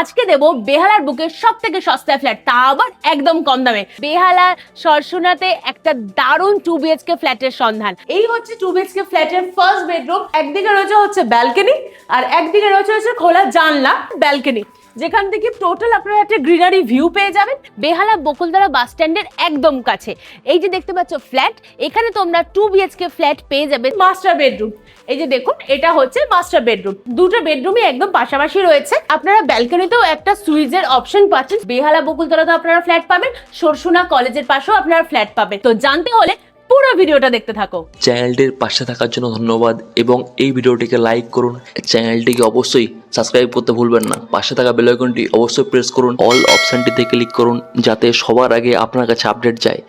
আজকে দেব বেহালার বুকের সব থেকে সস্তায় ফ্ল্যাট তা আবার একদম কম দামে। বেহালার সরসুনাতে একটা দারুণ টু বিএচকে ফ্ল্যাটের সন্ধান। এই হচ্ছে টু বিএচকে ফ্ল্যাটের ফার্স্ট বেডরুম একদিকে রয়েছে হচ্ছে ব্যালকনি আর একদিকে রয়েছে হচ্ছে খোলা জানলা ব্যালকনি যেখান থেকে টোটাল আপনারা একটা গ্রিনারি ভিউ পেয়ে যাবেন। বেহালা বকুলতলা বাস স্ট্যান্ডের একদম কাছে। এই যে দেখতে পাচ্ছ ফ্ল্যাট এখানে তোমরা টু বিএচকে ফ্ল্যাট পেয়ে যাবে মাস্টার বেডরুম এই যে দেখুন, এটা হচ্ছে মাস্টার বেডরুম দুটো বেডরুমই একদম পাশাপাশি রয়েছে। আপনারা ব্যালকনিতেও একটা সুইচের অপশন পাচ্ছেন। বেহালা বকুলতলাতে আপনারা ফ্ল্যাট পাবেন, সরসুনা কলেজের পাশেও আপনারা ফ্ল্যাট পাবেন। তো জানতে হলে পুরো ভিডিওটা দেখতে থাকো। চ্যানেলটির পাশে থাকার জন্য ধন্যবাদ এবং এই ভিডিওটিকে লাইক করুন। চ্যানেলটিকে অবশ্যই সাবস্ক্রাইব করতে ভুলবেন না। পাশে থাকা বেল আইকনটি অবশ্যই প্রেস করুন। অল অপশানটিতে ক্লিক করুন যাতে সবার আগে আপনার কাছে আপডেট যায়।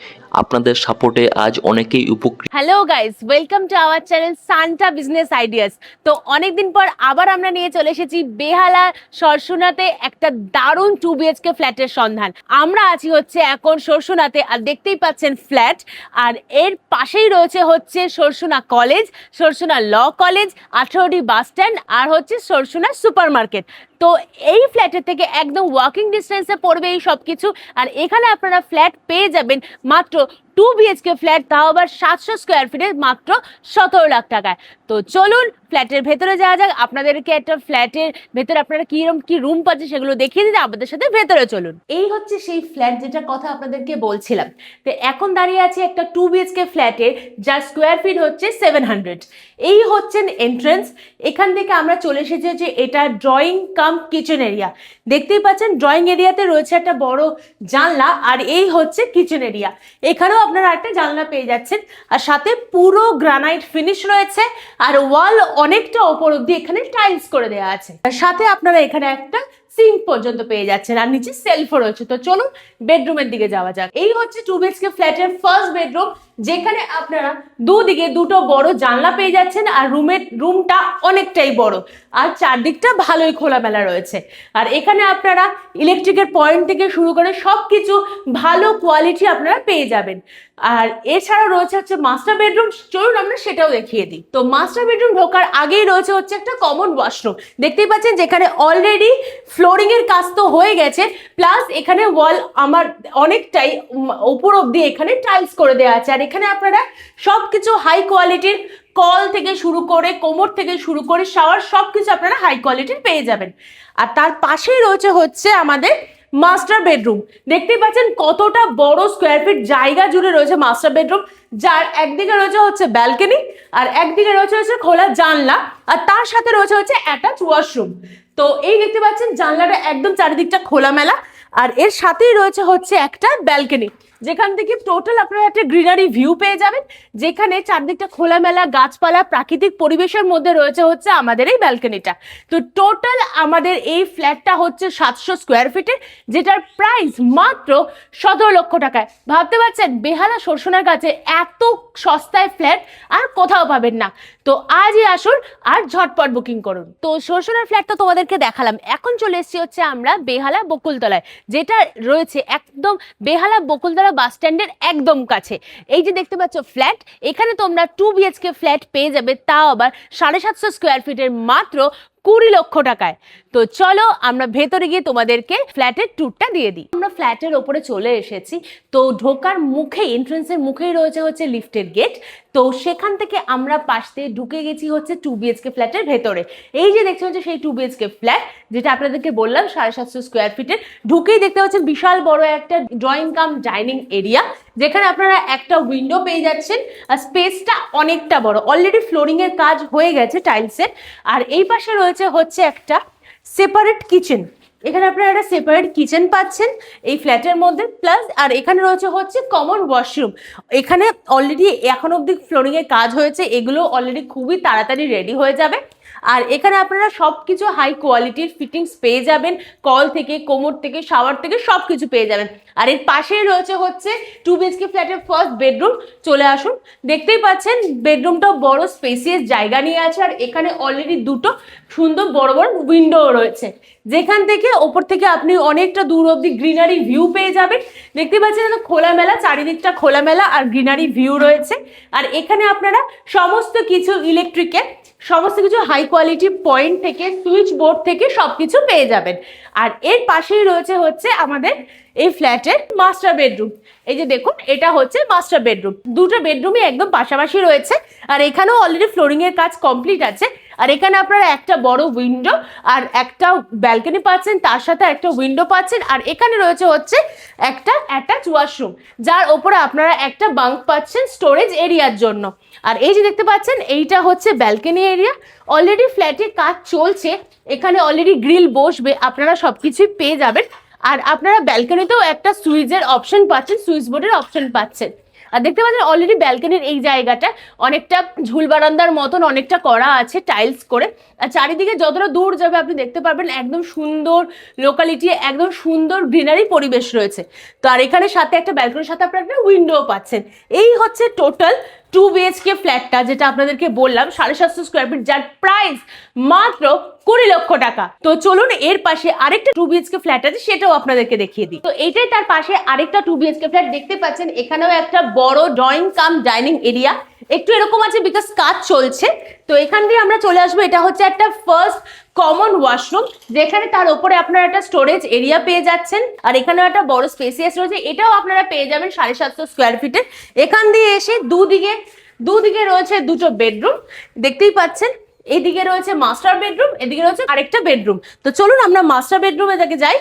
আপনাদের সাপোর্টে আজ অনেকেই উপকৃত। Hello guys welcome to our channel Santa business ideas তো অনেকদিন পর আবার আমরা নিয়ে চলে এসেছি বেহালা সরসুনাতে একটা দারুণ টু বিএচকে ফ্ল্যাটের সন্ধান। আমরা আছি হচ্ছে এখন সরসুনাতে, আর দেখতেই পাচ্ছেন ফ্ল্যাট আর এর পাশেই রয়েছে হচ্ছে Sarsuna college Sarsuna law college আঠারোটি বাস স্ট্যান্ড আর হচ্ছে সরসুনা সুপার মার্কেট তো এই ফ্ল্যাটের থেকে একদম ওয়াকিং ডিস্টেন্সে পড়বে এই সব কিছু আর এখানে আপনারা ফ্ল্যাট পেয়ে যাবেন মাত্র টু বিএচকে ফ্ল্যাট তাও আবার সাতশো স্কোয়ার ফিটে মাত্র সতেরো লাখ টাকায়। তো চলুন ফ্ল্যাটের ভেতরে যাওয়া যাক। আপনাদেরকে একটা ফ্ল্যাটের ভেতরে আপনারা কীরকম কি রুম পাচ্ছে সেগুলো দেখিয়ে দিতে, আপনাদের সাথে ভেতরে চলুন। এই হচ্ছে সেই ফ্ল্যাট যেটার কথা আপনাদেরকে বলছিলাম। তো এখন দাঁড়িয়ে আছে একটা টু বিএচকে ফ্ল্যাটের যার স্কোয়ার ফিট হচ্ছে সেভেন হান্ড্রেড এই হচ্ছেন এন্ট্রেন্স এখান থেকে আমরা চলে এসেছি যে এটা ড্রয়িং কাম কিচেন এরিয়া দেখতেই পাচ্ছেন ড্রয়িং এরিয়াতে রয়েছে একটা বড় জানলা, আর এই হচ্ছে কিচেন এরিয়া এখানেও আপনারা একটা জানলা পেয়ে যাচ্ছেন। আর সাথে পুরো গ্রানাইট ফিনিশ রয়েছে। আর ওয়াল অনেকটা ওপর অব্দি এখানে টাইলস করে দেওয়া আছে। আর সাথে আপনারা এখানে একটা সিঙ্ক পর্যন্ত পেয়ে যাচ্ছেন। আর নিচে সেলফও রয়েছে। তো চলুন বেডরুমের দিকে যাওয়া যাক। এই হচ্ছে টু বিএচকে ফ্ল্যাটের ফার্স্ট বেডরুম যেখানে আপনারা দুদিকে দুটো বড় জানলা পেয়ে যাচ্ছেন আর রুমের রুমটা অনেকটাই বড়। আর চারদিকটা ভালোই খোলামেলা রয়েছে। আর এখানে আপনারা ইলেকট্রিকের পয়েন্ট থেকে শুরু করে সব কিছু ভালো কোয়ালিটি আপনারা পেয়ে যাবেন। আর এছাড়া রয়েছে হচ্ছে মাস্টার বেডরুম চলুন আমরা সেটাও দেখিয়ে দিই। তো মাস্টার বেডরুম ঢোকার আগেই রয়েছে হচ্ছে একটা কমন ওয়াশরুম দেখতেই পাচ্ছেন যেখানে অলরেডি ফ্লোরিং এর কাজ তো হয়ে গেছে প্লাস এখানে ওয়াল আমার অনেকটাই উপর অব্দি এখানে টাইলস করে দেওয়া আছে। আর এখানে আপনারা সব কিছু হাই কোয়ালিটির কল থেকে শুরু করে, কোমর থেকে শুরু করে শাওয়ার সব কিছু আপনারা হাই কোয়ালিটির পেয়ে যাবেন। আর তার পাশেই রয়েছে হচ্ছে আমাদের মাস্টার বেডরুম দেখতেই পাচ্ছেন কতটা বড় স্কোয়ার ফিট জায়গা জুড়ে রয়েছে মাস্টার বেডরুম যার একদিকে রয়েছে হচ্ছে ব্যালকনি আর একদিকে রয়েছে হচ্ছে খোলা জানলা আর তার সাথে রয়েছে হচ্ছে অ্যাটাচ ওয়াশরুম তো এই দেখতে পাচ্ছেন জানলাটা একদম চারিদিকটা খোলামেলা আর এর সাথেই রয়েছে হচ্ছে একটা ব্যালকনি যেখান থেকে টোটাল আপনারা একটা গ্রিনারি ভিউ পেয়ে যাবেন। যেখানে চারদিকটা খোলামেলা গাছপালা, প্রাকৃতিক পরিবেশের মধ্যে রয়েছে হচ্ছে আমাদের এই ব্যালকনিটা। তো টোটাল আমাদের এই ফ্ল্যাটটা হচ্ছে সাতশো স্কোয়ার ফিটের যেটার প্রাইস মাত্র সতেরো লক্ষ টাকায়। ভাবতে পারছেন, বেহালা সরসোনার কাছে এত সস্তায় ফ্ল্যাট আর কোথাও পাবেন না। তো আজই আসুন আর ঝটপট বুকিং করুন। তো সরসোনার ফ্ল্যাটটা তোমাদেরকে দেখালাম। এখন চলে এসেছি হচ্ছে আমরা বেহালা বকুলতলায়, যেটা রয়েছে একদম বেহালা বকুলতলা বাস স্ট্যান্ডের একদম কাছে। এই যে দেখতে পাচ্ছ ফ্ল্যাট, এখানে তোমরা টু বিএচকে ফ্ল্যাট পেয়ে যাবে, তাও আবার সাড়ে সাতশো স্কোয়ার ফিটের মাত্র কুড়ি লক্ষ টাকায়। তো চলো আমরা ভেতরে গিয়ে তোমাদেরকে ফ্ল্যাটের ট্যুরটা দিয়ে দিই। আমরা ফ্ল্যাটের ওপরে চলে এসেছি। তো ঢোকার মুখে এন্ট্রেন্সের মুখেই রয়েছে হচ্ছে লিফটের গেট তো সেখান থেকে আমরা পাশ দিয়ে ঢুকে গেছি হচ্ছে টু বিএচকে ফ্ল্যাটের ভেতরে। এই যে দেখতে হচ্ছে সেই টু বিএচকে ফ্ল্যাট যেটা আপনাদেরকে বললাম, সাড়ে সাতশো স্কোয়ার ফিটের ঢুকেই দেখতে পাচ্ছেন বিশাল বড় একটা ড্রয়িং কাম ডাইনিং এরিয়া যেখানে আপনারা একটা উইন্ডো পেয়ে যাচ্ছেন, আর স্পেসটা অনেকটা বড়। অলরেডি ফ্লোরিং এর কাজ হয়ে গেছে টাইলসের আর এই পাশে রয়েছে হচ্ছে একটা সেপারেট কিচেন এখানে আপনারা একটা সেপারেট কিচেন পাচ্ছেন এই ফ্ল্যাটের মধ্যে। প্লাস আর এখানে রয়েছে হচ্ছে কমন ওয়াশরুম এখানে অলরেডি এখন অবধি ফ্লোরিং এর কাজ হয়েছে। এগুলো অলরেডি খুবই তাড়াতাড়ি রেডি হয়ে যাবে। আর এখানে আপনারা সব কিছু হাই কোয়ালিটির ফিটিংস পেয়ে যাবেন। কল থেকে, কোমর থেকে শাওয়ার থেকে সব কিছু পেয়ে যাবেন। আর এর পাশেই রয়েছে হচ্ছে টু বিএচকে ফ্ল্যাটের ফার্স্ট বেডরুম চলে আসুন। দেখতেই পাচ্ছেন বেডরুমটাও বড় স্পেসিয়াস জায়গা নিয়ে আছে আর এখানে অলরেডি দুটো সুন্দর বড় বড় উইন্ডো রয়েছে। যেখান থেকে ওপর থেকে আপনি অনেকটা দূর অব্দি গ্রিনারি ভিউ পেয়ে যাবেন। দেখতে পাচ্ছেন এটা খোলামেলা, চারিদিকটা খোলামেলা আর গ্রিনারি ভিউ রয়েছে। আর এখানে আপনারা সমস্ত কিছু ইলেকট্রিকের সমস্ত কিছু হাই কোয়ালিটি পয়েন্ট থেকে সুইচ বোর্ড থেকে সবকিছু পেয়ে যাবেন। আর এর পাশেই রয়েছে হচ্ছে আমাদের এই ফ্ল্যাটের মাস্টার বেডরুম। এই যে দেখুন, এটা হচ্ছে মাস্টার বেডরুম। দুটো বেডরুমই একদম পাশাপাশি রয়েছে। আর এখানেও অলরেডি ফ্লোরিং এর কাজ কমপ্লিট আছে। আর এখানে আপনারা একটা বড় উইন্ডো আর একটা ব্যালকনি পাচ্ছেন, তার সাথে একটা উইন্ডো পাচ্ছেন। আর এখানে রয়েছে হচ্ছে একটা অ্যাটাচ ওয়াশরুম যার ওপরে আপনারা একটা বাঙ্ক পাচ্ছেন স্টোরেজ এরিয়ার জন্য। আর এই যে দেখতে পাচ্ছেন, এইটা হচ্ছে ব্যালকনি এরিয়া অলরেডি ফ্ল্যাটের কাজ চলছে। এখানে অলরেডি গ্রিল বসবে, আপনারা সব কিছুই পেয়ে যাবেন। আর আপনারা ব্যালকনিতেও একটা সুইচের অপশন পাচ্ছেন, সুইচ বোর্ডের অপশন পাচ্ছেন। আর দেখতে পাচ্ছেন অলরেডি ব্যালকনির এই জায়গাটা অনেকটা ঝুল বারান্দার মতন অনেকটা করা আছে টাইলস করে। আর চারিদিকে যতটা দূর যাবে আপনি দেখতে পারবেন একদম সুন্দর লোকালিটি একদম সুন্দর গ্রিনারি পরিবেশ রয়েছে। তো আর এখানে সাথে একটা ব্যালকনির সাথে আপনারা একটা উইন্ডো পাচ্ছেন। এই হচ্ছে টোটাল টু বিএইচকে ফ্ল্যাটটা যেটা আপনাদেরকে বললাম, সাড়ে সাতশো স্কোয়ার ফিট যার প্রাইস মাত্র কুড়ি লক্ষ টাকা। তো চলুন এর পাশে আরেকটা টু বিএচকে ফ্ল্যাট আছে, সেটাও আপনাদেরকে দেখিয়ে দিই। তো এটাই তার পাশে আরেকটা টু বিএচকে ফ্ল্যাট দেখতে পাচ্ছেন, এখানেও একটা বড় ড্রয়িং কাম ডাইনিং এরিয়া একটু এরকম আছে বিকজ কাজ চলছে। তো এখান দিয়ে আমরা চলে আসব, এটা হচ্ছে একটা ফার্স্ট কমন ওয়াশরুম যেখানে তার উপরে আপনারা একটা স্টোরেজ এরিয়া পেয়ে যাচ্ছেন, আর এখানে একটা বড় স্পেসিয়াস রয়েছে, এটাও আপনারা পেয়ে যাবেন সাড়ে সাতশো স্কোয়ার ফিটে এখান দিয়ে এসে দুদিকে দুদিকে রয়েছে দুটো বেডরুম দেখতেই পাচ্ছেন, এদিকে রয়েছে মাস্টার বেডরুম এদিকে রয়েছে আরেকটা বেডরুম তো চলুন আমরা মাস্টার বেডরুমে যাকে যাই।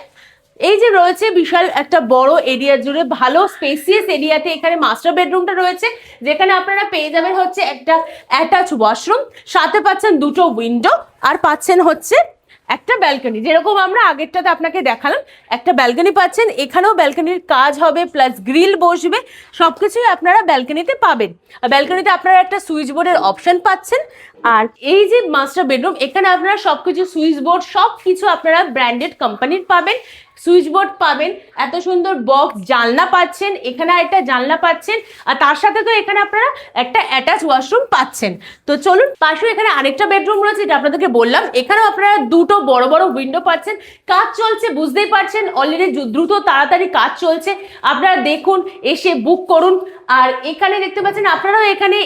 এই যে রয়েছে বিশাল একটা বড় এরিয়া জুড়ে ভালো স্পেসিয়াস এরিয়াতে এখানে মাস্টার বেডরুমটা রয়েছে, যেখানে আপনারা পেয়ে যাবেন হচ্ছে একটা অ্যাটাচ ওয়াশরুম সাথে পাচ্ছেন দুটো উইন্ডো আর পাচ্ছেন হচ্ছে একটা ব্যালকনি যেরকম আমরা আগেরটাতে আপনাকে দেখালাম, একটা ব্যালকনি পাচ্ছেন, এখানেও ব্যালকনির কাজ হবে প্লাস গ্রিল বসবে সব কিছুই আপনারা ব্যালকনিতে পাবেন। আর ব্যালকনিতে আপনারা একটা সুইচ বোর্ডের অপশন পাচ্ছেন, আর এই যে মাস্টার বেডরুম এখানে আপনারা সব কিছু সুইচ বোর্ড সব কিছু আপনারা ব্র্যান্ডেড কোম্পানির পাবেন। সুইচ বোর্ড পাবেন। এত সুন্দর বক্স, জানলা পাচ্ছেন, এখানে একটা জানলা পাচ্ছেন, আর তার সাথে তো এখানে আপনারা একটা অ্যাটাচ ওয়াশরুম পাচ্ছেন। তো চলুন, পাশে এখানে আরেকটা বেডরুম রয়েছে এটা আপনাদেরকে বললাম। এখানেও আপনারা দুটো বড় বড় উইন্ডো পাচ্ছেন। কাজ চলছে, বুঝতেই পারছেন অলরেডি দ্রুত তাড়াতাড়ি কাজ চলছে। আপনারা দেখুন, এসে বুক করুন। আর এখানে দেখতে পাচ্ছেন, আপনারাও এখানে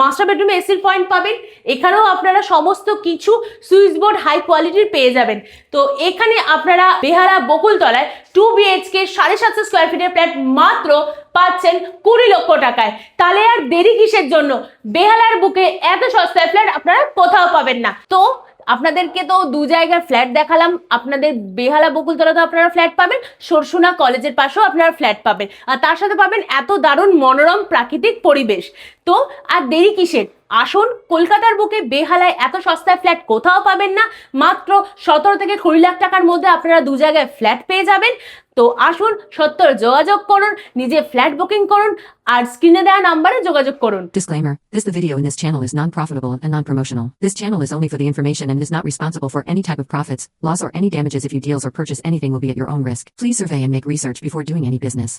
মাস্টার বেডরুমে এসির পয়েন্ট পাবেন। এখানেও আপনারা সমস্ত কিছু সুইচ বোর্ড হাই কোয়ালিটির পেয়ে যাবেন। তো এখানে আপনারা বেহারা বকুলতলায় টু বিএইচকে সাড়ে সাতশো স্কোয়ার ফিটের ফ্ল্যাট মাত্র পাচ্ছেন কুড়ি লক্ষ টাকায়। তাহলে আর দেরি কিসের জন্য? বেহালার বুকে এত সস্তায় ফ্ল্যাট আপনারা কোথাও পাবেন না। তো আপনাদেরকে তো দু জায়গার ফ্ল্যাট দেখালাম। আপনাদের বেহালা বকুলতলা তো আপনারা ফ্ল্যাট পাবেন, সরসুনা কলেজের পাশেও আপনারা ফ্ল্যাট পাবেন। আর তার সাথে পাবেন এত দারুণ মনোরম প্রাকৃতিক পরিবেশ। তো আর দেরি কিসের? আসুন কলকাতার বুকে বেহালায় এত সস্তায় ফ্ল্যাট কোথাও পাবেন না মাত্র সতেরো থেকে কুড়ি লাখ টাকার মধ্যে আপনারা দু জায়গায় ফ্ল্যাট পেয়ে যাবেন তো আসুন সত্তর যোগাযোগ করুন নিজে ফ্ল্যাট বুকিং করুন আর স্ক্রিনে দেওয়া নাম্বারে যোগাযোগ করুন Disclaimer This the video in this channel is non profitable and non promotional. This channel is only for the information and is not responsible for any type of profits, loss, or any damages if you deals or purchase anything will be at your own risk. Please survey and make research before doing any business.